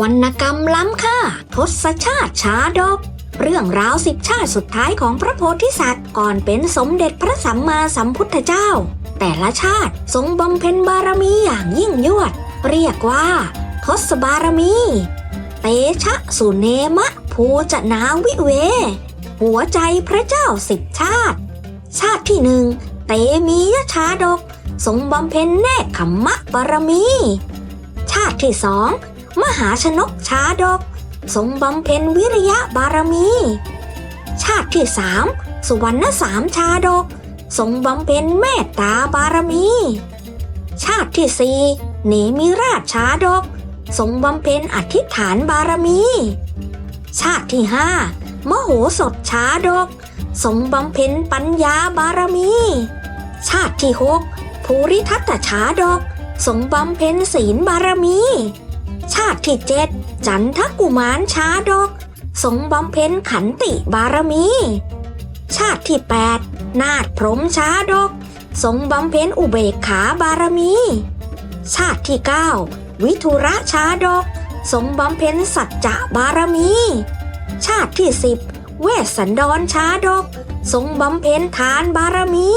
วรรณกรรมล้ำค่า ทศชาติชาดก เรื่องราวสิบชาติสุดท้ายของพระโพธิสัตว์ก่อนเป็นสมเด็จพระสัมมาสัมพุทธเจ้า แต่ละชาติทรงบำเพ็ญบารมีอย่างยิ่งยวด เรียกว่า ทศบารมี เตชะสุเนมะภูจนาวิเว หัวใจพระเจ้าสิบชาติ ชาติที่หนึ่งเตมียชาดก ทรงบำเพ็ญเนคขมมะบารมี ชาติที่สอง มหาชนกชาดก ทรงบำเพ็ญวิริยะบารมี ชาติที่สามสุวรรณสามชาดก ทรงบำเพ็ญเมตตาบารมี ชาติที่สี่เนมิราชชาดก ทรงบำเพ็ญอธิษฐานบารมี ชาติที่ห้ามโหสถชาดก ทรงบำเพ็ญปัญญาบารมี ชาติที่หกภูริทัตชาดก ทรงบำเพ็ญศีลบารมี ชาติที่เจ็ดจันทกุมารชาดกทรงบำเพ็ญขันติบารมี ชาติที่แปดนาถพรหมชาดกทรงบำเพ็ญอุเบกขาบารมี ชาติที่เก้าวิทุระชาดกทรงบำเพ็ญสัจจะบารมี ชาติที่สิบเวสสันดรชาดกทรงบำเพ็ญทานบารมี